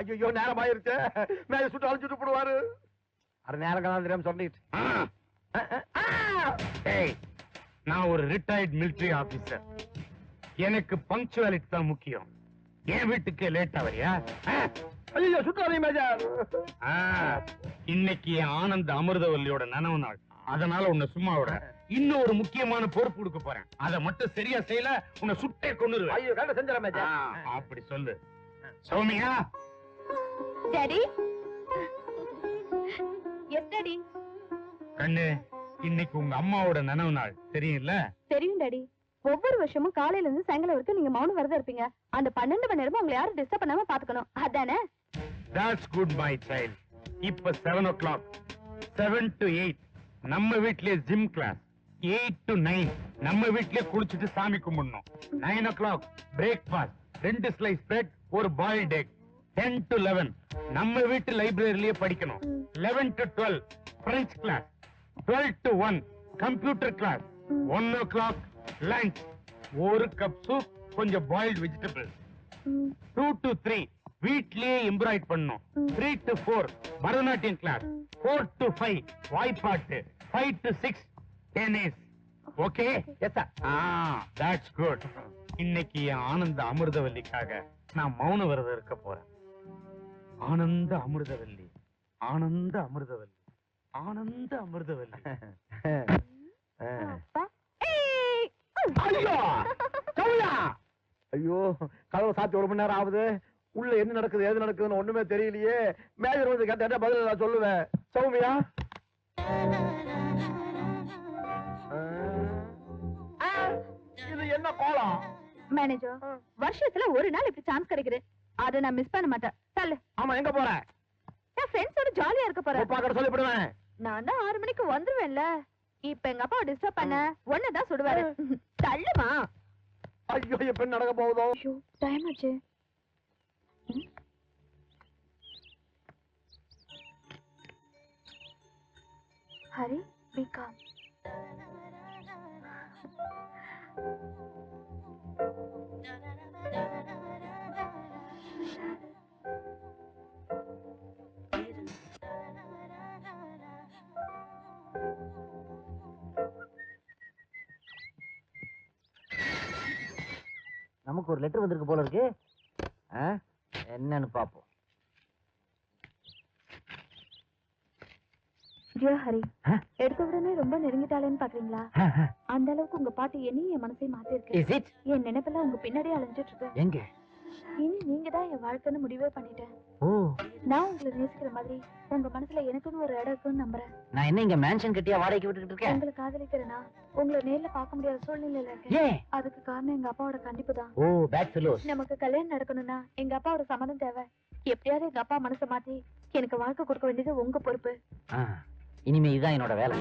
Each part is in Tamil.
ஐயோ நேரம் ஆயிருச்சு மேல சுட்டு அழிச்சுட்டு போடுவாரு. அரை நேரம் கலாந்திரம் சொல்லிட்டு. நான் ஒரு ரிட்டையர்ட் military ஆபீசர் எனக்கு பங்க்சுவாலிட்டி தான் முக்கியம். என் வீட்டுக்கு லேட் ஆவறியா? ஐயோ சுட்டாதீங்க மேஜர். இன்னைக்கு ஆனந்த் அமிர்தவல்லியோட நனவு நாள். அதனால உன்னை சும்மா விட. இன்னும் ஒரு முக்கியமான பொறுப்பு கொடுக்க போறேன். அதை மட்டும் சரியா செய்யல உன்னை சுட்டே கொண்டுருவேன் ஐயோ கண்ட செஞ்சிடறேன் மேஜர். அப்படி சொல்லு. சௌமியா டாடி எஸ் டாடி கண்ணு இன்னைக்கு உங்க அம்மாவோட நனவு நாள். தெரியும்ல? தெரியும் டாடி ஒவ்வொரு வருஷமும் காலையில இருந்து சாயங்காலம் வரைக்கும் நீங்க மௌனம் விரதம் இருப்பீங்க. அந்த பன்னெண்டு மணி நேரமும் உங்களை யாரும் டிஸ்டர்ப் பண்ணாம பாத்துக்கணும் அதானே? That's good my child. இப்ப seven o'clock seven to eight நம்ம வீட்லயே gym class eight to nine நம்ம வீட்லயே குளிச்சுட்டு சாமி கும்பிடணும். நைன் ஓ கிளாக் பிரேக்ஃபாஸ்ட் ரெண்டு ஸ்லைஸ் பிரெட் ஒரு boiled egg ten to eleven நம்ம வீட்டு லைப்ரரியிலேயே படிக்கணும். Eleven to twelve French class twelve to one computer class one o'clock lunch ஒரு கப் சூப் கொஞ்சம் boiled vegetable two to three வீட்லயே எம்ப்ராய்ட் பண்ணும் three to four Bharatanatyam class four to five வாய்ப்பாட்டு. Five to six tennis okay yes sir ah that's good இன்னைக்கு ஆனந்த அமிர்தவல்லிக்காக நான் மௌன விரதம் இருக்க போறேன். ஆனந்த அமிர்தவல்லி. ஆனந்த அமிர்தவல்லி. ஆனந்த அமிர்தவல்லி! ஐயோ! கதவை சாத்தி ஒரு மணி நேரம் ஆகுது. உள்ள என்ன நடக்குது ஏது நடக்குதுன்னு ஒண்ணுமே தெரியலையே. மேஜர் வந்து கேட்ட பதில் நான் சொல்லுவேன். சௌமியா? ஆ, இது என்ன கோலம்? மேனேஜர் வருஷத்துல ஒரு நாள் இப்படி சான்ஸ் கிடைக்குது. அதை நான் மிஸ் பண்ண மாட்டேன். தள்ளு. ஆமா எங்க போற? நான் ஃப்ரெண்ட்ஸோட ஜாலியா இருக்க போறேன் அப்பா கிட்ட சொல்லிவிடுவேன். நான் தான் ஆறு மணிக்கு வந்துருவேன்ல. இப்ப எங்க அப்பா டிஸ்டர்ப் பண்ண. ஒன்னதான் சுடுவாரு. தள்ளுமா? ஐயோ இப்ப நடக்க போகுதோ? ஐயோ டைம் ஆச்சு. ஹரி பி காம் நமக்கு ஒரு லெட்டர் வந்திருக்கு போல இருக்கு? என்னன்னு பாப்போம் ஹரி? எடுத்த உடனே ரொம்ப நெருங்கிட்டாளேன்னு பாக்குறீங்களா? அந்த அளவுக்கு உங்க பாட்டு என்னையும் என் மனசை மாத்தி இருக்கு என் நினைப்பெல்லாம் உங்க பின்னாடியே அலைஞ்சிட்டு இருக்கு. எங்க? இனி நீங்க தான் என் வாழ்க்கைன்னு முடிவே பண்ணிட்டேன். ஓ. நான் உங்களை நேசிக்கிற மாதிரி உங்க மனசுல எனக்குன்னு ஒரு இடம் இருக்குன்னு நம்புறேன். நான் என்ன இங்க மேன்ஷன் கட்டியா வாடகைக்கு விட்டுக்கிட்டு இருக்கேன்? உங்களை காதலிக்கிறேனா? உங்களை நேர்ல பார்க்க முடியாத சூழ்நிலையில இருக்கேன். அதுக்கு காரணம் எங்க அப்பாவோட கண்டிப்பு தான். ஓ பேட் ஃபெலோஸ் நமக்கு கல்யாணம் நடக்கணும்னா எங்க அப்பாவோட சம்மதம் தேவை. எப்படியாவது எங்க அப்பா மனசை மாத்தி எனக்கு வாழ்க்கை கொடுக்க வேண்டியது உங்க பொறுப்பு. இனிமே இதுதான் என்னோட வேலை.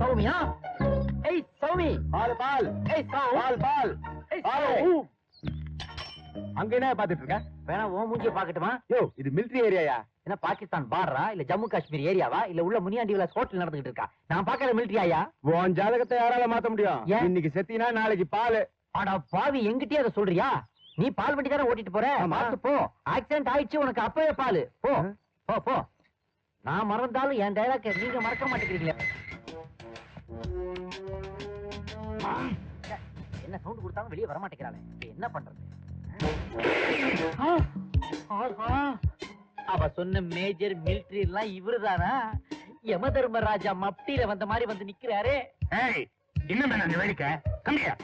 சௌமியா? ஏய் சௌமி! பால் பால். ஏய் சௌ! பால் பால். ஏய், பால் சௌ. அங்க என்ன பாத்துட்டு இருக்க? வேணா பாக்கட்டுமா யோ இது மிலிட்டரி ஏரியாயா என்ன பாகிஸ்தான் பார்டரா இல்ல ஜம்மு காஷ்மீர் ஏரியாவா இல்ல உள்ள முனியாண்டி விலாஸ் ஹோட்டல் நடந்துகிட்டு இருக்கா? நான் பாக்காத மிலிட்டரி ஆயா உன் ஜாதகத்தை யாரால மாத்த முடியும்? இன்னைக்கு செத்தினா நாளைக்கு பால். பாவி எங்கிட்டயே அதை சொல்றியா? நீ பால் வண்டி தானே ஓட்டிட்டு போற? ஆமா. பார்த்து போ. ஆக்சிடென்ட் ஆயிடுச்சு உனக்கு அப்பவே பால். போ. போ போ. நான் மறந்தாலும் என் டைலாக் நீங்க மறக்க மாட்டேங்கிறீங்களே. என்ன சவுண்ட் கொடுத்தாலும் வெளியே வர மாட்டேங்கிறாளே. இப்ப என்ன பண்றது. அவ சொன்ன மேஜர் மிலிட்டரி எல்லாம் இவருதானா? யம தர்மராஜா மப்டியில வந்த மாதிரி வந்து நிக்கிறாரே. ஏய் என்ன நீ வேடிக்கை? கம்மியா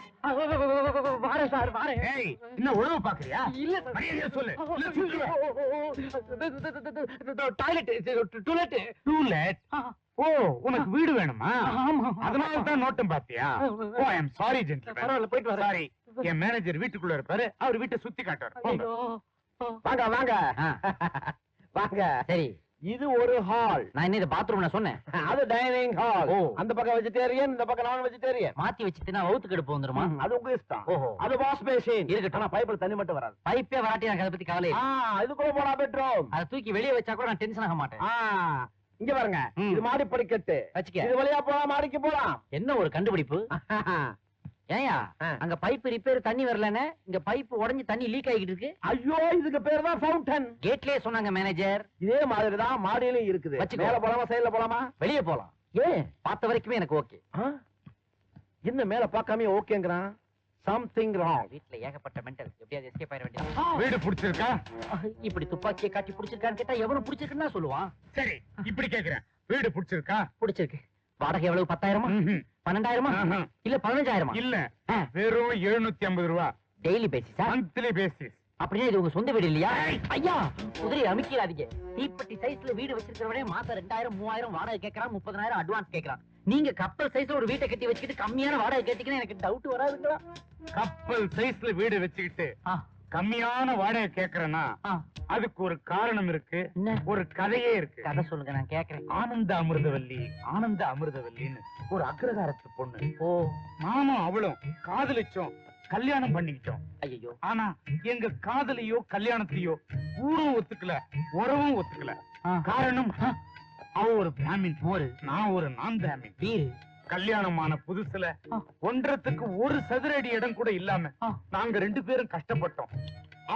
வாரேன் சார் வாரேன் ஏய் இன்னும் உழவு பாக்குறியா இல்ல மரியாதையா சொல்லு. Toilet toilet Toilet? ஓ உனக்கு வீடு வேணுமா? ஆமா. அதனால தான் நோட்டம் பாத்தியா ஓ ஐ அம் சாரி ஜென்டில்மேன் பரவாயில்ல, போயிட்டு வரேன். சாரி என் மேனேஜர் வீட்டுக்குள்ள இருப்பாரு. அவர் வீட்டை சுத்தி காட்டுவார். போங்க. வாங்க வாங்க. வாங்க. சரி. இது ஒரு ஹால் நான் என்ன பாத்ரூம்ல சொன்னேன். அது டைனிங் ஹால். அந்த பக்கம் வெஜிடேரியன் இந்த பக்கம் நான் வெஜிடேரியன் மாத்தி வச்சுட்டுனா வவுத்து கடுப்பு வந்துருமா? அது உங்க இஷ்டம். அது வாஷ் பேசின் இருக்கட்டும். ஆனா பைப்பில் தண்ணி மட்டும் வராது. பைப்பே வராட்டி எனக்கு அதை பத்தி கவலை. இதுக்குள்ள போனா பெட்ரூம் அதை தூக்கி வெளியே வச்சா கூட நான் டென்ஷன் ஆக மாட்டேன். ஆ இங்க பாருங்க. இது மாடி படிக்கட்டு வச்சுக்க. இது வழியா போலாம் மாடிக்கு போலாம். என்ன ஒரு கண்டுபிடிப்பு? ஏயா. அங்க பைப் ரிப்பேர் தண்ணி வரலன்னு இங்க பைப் உடைஞ்சு தண்ணி லீக் ஆகிட்டு இருக்கு ஐயோ இதுக்கு பேர் தான் ஃபவுண்டன் கேட்லயே சொன்னாங்க மேனேஜர் இதே மாதிரி தான் மாடியிலும் இருக்குது. மேல போலாமா சைடுல போலாமா? வெளியே போலாம். ஏன் பார்த்த வரைக்குமே எனக்கு ஓகே? என்ன மேல பார்க்காம ஓகேங்கிறான்? சம்திங் ராங் வீட்ல ஏகப்பட்ட மென்டல் எப்படியாவது எஸ்கேப் ஆயிட வேண்டியது. வீடு பிடிச்சிருக்கா? இப்படி துப்பாக்கியை காட்டி பிடிச்சிருக்கான்னு கேட்டா எவனும் பிடிச்சிருக்குன்னு தான் சொல்லுவான். சரி இப்படி கேக்குறேன். வீடு பிடிச்சிருக்கா? பிடிச்சிருக்கு. வாடகை எவ்வளவு? பத்தாயிரமா. பன்னெண்டாயிரமா. இல்ல பதினஞ்சாயிரமா? இல்ல. வெறும் எழுநூத்தி ஐம்பது ரூபா. டெய்லி பேசிஸா மந்த்லி பேசிஸ் அப்படின்னா இது உங்க சொந்த வீடு இல்லையா. ஐயா குதிரை அமைக்கிறாதீங்க தீப்பெட்டி சைஸ்ல வீடு வச்சிருக்கிறவனே மாசம் ரெண்டாயிரம் மூவாயிரம் வாடகை கேட்கறான் முப்பதாயிரம் அட்வான்ஸ் கேட்கறான். நீங்க கப்பல் சைஸ்ல ஒரு வீட்டை கட்டி வச்சுக்கிட்டு கம்மியான வாடகை கேட்டீங்கன்னா எனக்கு டவுட் வராதுங்களா? கப்பல் சைஸ்ல வீடு வச்சுக்கிட்டு கம்மியான வாடகை கேக்குறேன்னா அதுக்கு ஒரு காரணம் இருக்கு ஒரு கதையே இருக்கு. கதை சொல்லுங்க நான் கேக்குறேன். ஆனந்த அமிர்தவல்லி ஆனந்த அமிர்தவல்லின்னு ஒரு அக்ரகாரத்து பொண்ணு. ஓ. மாமா அவளும் காதலிச்சோம் கல்யாணம் பண்ணிக்கிட்டோம். ஐயோ ஆனா எங்க காதலையோ கல்யாணத்தையோ ஊரும் ஒத்துக்கல உறவும் ஒத்துக்கல. காரணம் அவ ஒரு பிராமின் மோரு நான் ஒரு நான் பிராமின் வீரு கல்யாணமான புதுசுல. ஒன்றத்துக்கு ஒரு சதுர அடி இடம் கூட இல்லாம. நாங்க ரெண்டு பேரும் கஷ்டப்பட்டோம்.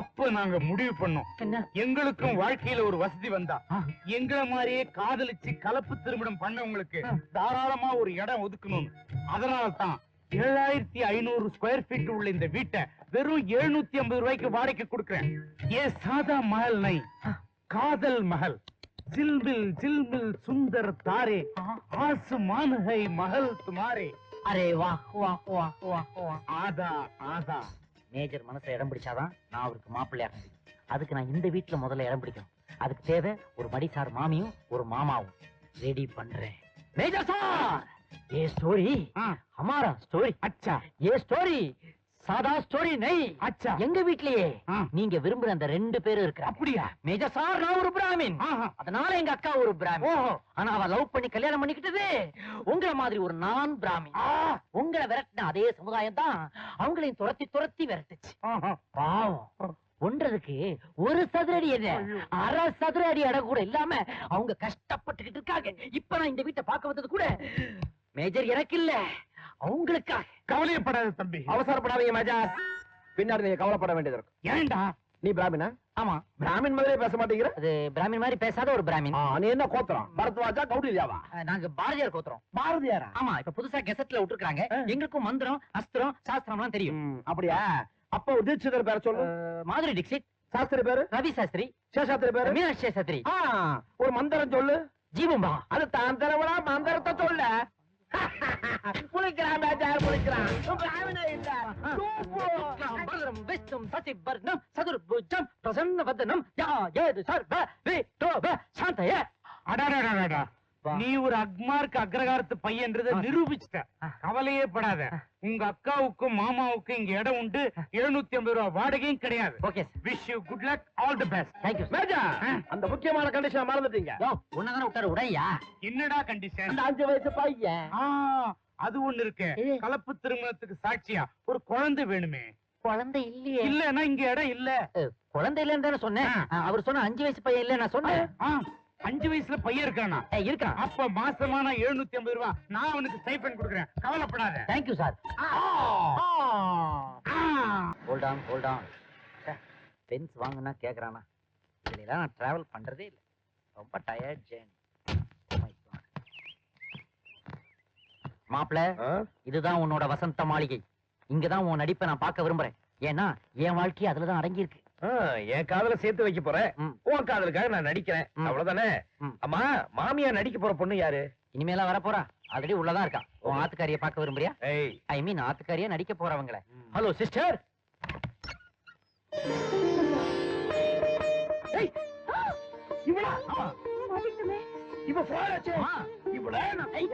அப்ப நாங்க முடிவு பண்ணோம். எங்களுக்கும் வாழ்க்கையில ஒரு வசதி வந்தா. எங்கள மாதிரியே காதலிச்சு கலப்பு திருமணம் பண்ணவங்களுக்கு. தாராளமா ஒரு இடம் ஒதுக்கணும் அதனால தான் ஏழாயிரத்தி ஐநூறு ஸ்கொயர் ஃபீட் உள்ள இந்த வீட்டை வெறும் எழுநூத்தி ஐம்பது ரூபாய்க்கு வாடகைக்கு கொடுக்கிறேன். ஏ சாதா மஹல் நை. காதல் மஹல். ஜில்மில் ஜில்மில் சுந்தர் தாரே. ஆசுமான் ஹை மஹல் துமாரே அரே வா வா வா வா வா. ஆதா ஆதா. மேஜர் மனசுல இடம் பிடிச்சாதான் நான் அவருக்கு மாப்பிள்ளையா முடியும். அதுக்கு நான் இந்த வீட்டுல முதல்ல இடம் பிடிக்கணும். அதுக்கு தேவை ஒரு மடிசார் மாமியும் ஒரு மாமாவும். ரெடி பண்றேன். Major sir! ஏ ஸ்டோரி? ஆ, ஹமாரா ஸ்டோரி? அச்சா. ஏ ஸ்டோரி? சாதா ஸ்டோரி நெய் அச்சா. எங்க வீட்லயே? நீங்க விரும்புற அந்த ரெண்டு பேரும் இருக்கிறாங்க. அப்படியா? மேஜர் சார் நான் ஒரு பிராமின். அதனால எங்க அக்கா ஒரு பிராமின். ஓஹோ. ஆனா அவ லவ் பண்ணி கல்யாணம் பண்ணிக்கிட்டது உங்கள மாதிரி ஒரு நான் பிராமின். உங்களை விரட்டின அதே சமுதாயம் தான் அவங்களையும் துரத்தி துரத்தி விரட்டுச்சு. பாவம். ஒன்றதுக்கு ஒரு சதுர அடி என்ன அரை சதுர அடி இடம் கூட இல்லாம அவங்க கஷ்டப்பட்டுக்கிட்டு இருக்காங்க. இப்ப நான் இந்த வீட்டை பார்க்க வந்தது கூட மேஜர் எனக்கு இல்ல. அவங்களுக்காக. கவலையப்படாத தம்பி. அவசரப்படாதீங்க மேஜர் பின்னாடி நீங்க கவலைப்பட வேண்டியது இருக்கும். ஏன்டா நீ பிராமினா? ஆமா. பிராமின் மாதிரியே பேச மாட்டேங்கிற? அது பிராமின் மாதிரி பேசாத ஒரு பிராமின். நீ என்ன கோத்திரம் பரத்வாஜா கௌடில்யாவா? நாங்க பாரதியார் கோத்துறோம். பாரதியாரா? ஆமா இப்ப புதுசா கெசட்ல விட்டுருக்காங்க. எங்களுக்கும் மந்திரம் அஸ்திரம் சாஸ்திரம்லாம் தெரியும். ம், அப்படியா? அப்ப தீட்சிதர் பேர சொல்லு. மாதுரி டிக்ஷித் சாஸ்திரி பேரு? ரவி சாஸ்திரி. சேஷாத்திரி பேரு? மீனாட்சி சாஸ்திரி ஒரு மந்திரம் சொல்லு. ஜீவம்பா. அது தான் தரவடா மந்திரத்தை சொல்ல. புளிக்கிறான் பேச்சார் புளிக்கிறான். பிராமணே இல்ல. தூப்பு. பலரம் விஷ்ணும் சசிவர்ணம் சதுர்புஜம் பிரசன்னவதனம் யா ஏது சர்வ விட்டோப சாந்தய. அடாடாடாடா நீ ஒரு அக்மார்க்கு அக்ரகாரத்து பையன்றத. நிரூபிச்சிட்ட. கவலையே படாத. உங்க அக்காவுக்கும் மாமாவுக்கும் இங்க இடம் உண்டு. எழுநூத்தி ஐம்பது ரூபாய் வாடகையும் கிடையாது. Okay wish you good luck all the best thank you மேஜா. அந்த முக்கியமான கண்டிஷன் மறந்துட்டீங்க. யோ உன்னதான விட்டாரு உடையா? என்னடா கண்டிஷன் அந்த அஞ்சு வயசு பையன். அது ஒண்ணு இருக்கு? கலப்பு திருமணத்துக்கு சாட்சியா? ஒரு குழந்தை வேணுமே. குழந்தை இல்லையே. இல்லன்னா இங்க இடம் இல்ல. குழந்தை இல்லன்னு தானே சொன்னேன். அவர் சொன்ன அஞ்சு வயசு பையன் இல்ல நான் சொன்னேன். அஞ்சு வயசுல பையன் இருக்கானா? ஏய், இருக்கான் அப்ப மாசமான எழுநூத்தி ஐம்பது ரூபாய் நான் அவனுக்கு ஸ்டைபன் கொடுக்குறேன். கவலைப்படாத. Thank you sir ah. Hold on hold on Benz வாங்குனா கேக்குறானா? இதுல நான் டிராவல் பண்றதே இல்ல. ரொம்ப டயர்ட் ஜேர்னி மாப்பிள இதுதான் உன்னோட வசந்த மாளிகை. இங்கதான் உன் நடிப்பை நான் பார்க்க விரும்புறேன். ஏன்னா என் வாழ்க்கை அதுலதான் அடங்கி இருக்கு ஆ, என் காதல சேர்த்து வைக்க போறேன். உன் காதலுக்காக நான் நடிக்கிறேன். அவ்வளவுதானே. அம்மா மாமியா நடிக்க போற பொண்ணு யாரு? இனிமேலா வர போறா ஆல்ரெடி உள்ளதா இருக்கா? உன். ஆத்துக்காரிய பார்க்க விரும்புறியா? ஐ மீன் ஆத்துக்காரியா நடிக்க போறவங்கள. Hello sister. இவளா? மாட்டிக்கிட்டோமே. இவ fraud ஆச்சே. ஆ. இவள? நான் ஏய்,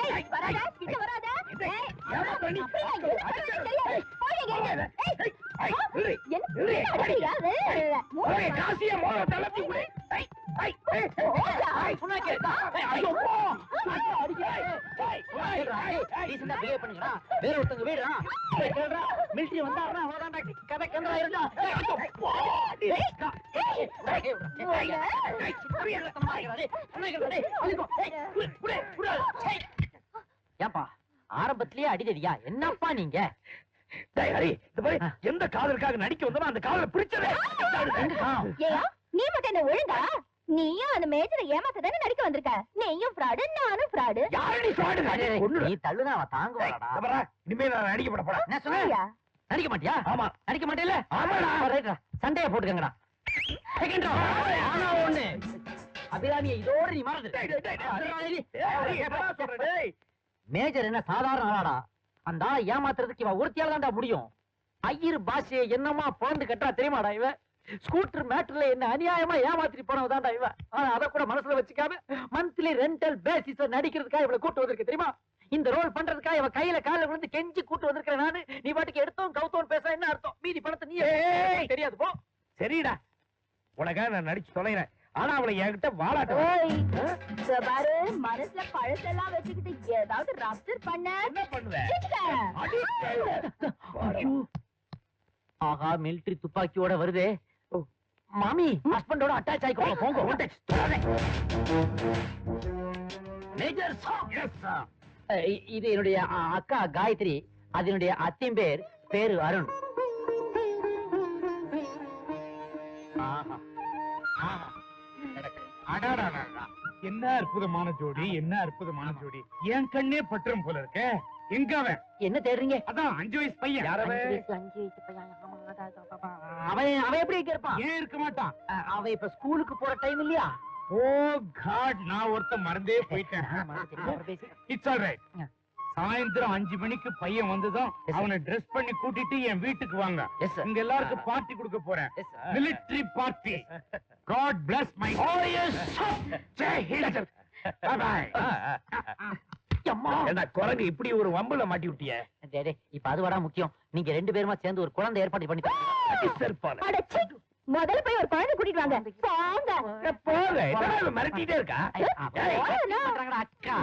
ஏய், வராத, கிட்ட வராத. ஏய், ஏமா பண்ணி? அப்படியா, காசிய தளர்த்தி விடு. வேற ஒருத்தங்க மிலிட்டரி வந்தாருன்னா கதை இருந்தா ஏன்பா ஆரம்பத்திலேயே அடிதடியா என்னப்பா நீங்க எந்த காதலுக்காக நடிக்க வந்தோமோ அந்த காதலை பிடிச்சதே ஏயா நீ மட்டும் என்ன ஒழுங்கா? நீயும் அந்த மேஜரை ஏமாத்த தானே நடிக்க வந்திருக்க? நீயும் ஃப்ராடு நானும் ஃப்ராடு நீ தள்ளுனா அவன் தாங்குவாடா. இனிமே நான் நடிக்கப்பட போறேன் என்ன சொன்ன? நடிக்க மாட்டியா? ஆமா. நடிக்க மாட்டேல ஆமாடா. ரைட்டா சண்டைய போட்டுக்கங்கடா. ஆனா ஒண்ணு. அபிராமியை இதோட நீ? மேஜர் என்ன சாதாரண ஆளாடா? அந்த ஆளை ஏமாத்துறதுக்கு இவன் ஒருத்தியால தான்டா முடியும். ஐயர் பாஷையை என்னமா பிறந்து கட்டா தெரியுமாடா இவன் ஸ்கூட்டர் மேட்டர்ல என்ன அநியாயமா ஏமாத்திட்டு போனவதான்டா இவன் ஆனா அத கூட மனசுல வச்சுக்காம மந்த்லி ரெண்டல் பேசிஸ்ல நடிக்கிறதுக்காக இவளை கூட்டு வந்திருக்கு தெரியுமா? இந்த ரோல் பண்றதுக்காக இவ கையில கால விழுந்து கெஞ்சி கூட்டு வந்திருக்கிறேன் நானு நீ பாட்டுக்கு எடுத்தோம் கவுத்தோம் பேச என்ன அர்த்தம்? மீதி பணத்தை நீ. தெரியாது போ. சரிடா. உனக்காக நான் நடிச்சு தொலைகிறேன் ஆனா அவளை என்கிட்ட வாழாட்ட பாரு மனசுல பழசெல்லாம் வச்சுக்கிட்டு ஏதாவது ரப்சர் பண்ண. என்ன பண்ணுவ? ஆஹா மிலிட்டரி துப்பாக்கியோட வருதே. ஓ, மாமி ஹஸ்பண்டோட அட்டாச் ஆயிக்கோங்க. போங்க மேஜர் இது என்னுடைய அக்கா காயத்ரி. அதனுடைய அத்தின் பேர் பேரு அருண். என்ன அற்புதமான ஜோடி என்ன அற்புதமான ஜோடி. என் கண்ணே பற்றும் போல இருக்க. எங்க அவன்? என்ன தேடுறீங்க? அதான் அஞ்சு வயசு பையன். அவன்? அவன் அவன் எப்படி இருப்பான்? ஏன் இருக்க மாட்டான்? அவன் இப்ப ஸ்கூலுக்கு போற டைம் இல்லையா? ஓ காட் நான் ஒருத்த மறந்தே போயிட்டேன். It's all right. சாயந்தரம் அஞ்சு மணிக்கு பையன் வந்ததும் sir. அவனை ட்ரெஸ் பண்ணி கூட்டிட்டு என் வீட்டுக்கு வாங்க. இங்க எல்லாருக்கும் பார்ட்டி கொடுக்க போறேன். Military party god bless my குரங்கு இப்படி ஒரு வம்புல மாட்டி விட்டிய? டேய், டேய், இப்ப அதுவாடா முக்கியம். நீங்க ரெண்டு பேருமா சேர்ந்து ஒரு குழந்தை ஏற்பாடு பண்ணி முதல்ல போய் ஒரு குழந்தை கூட்டிட்டு வாங்க. போங்க. மிரட்டிட்டே இருக்கா? அக்கா?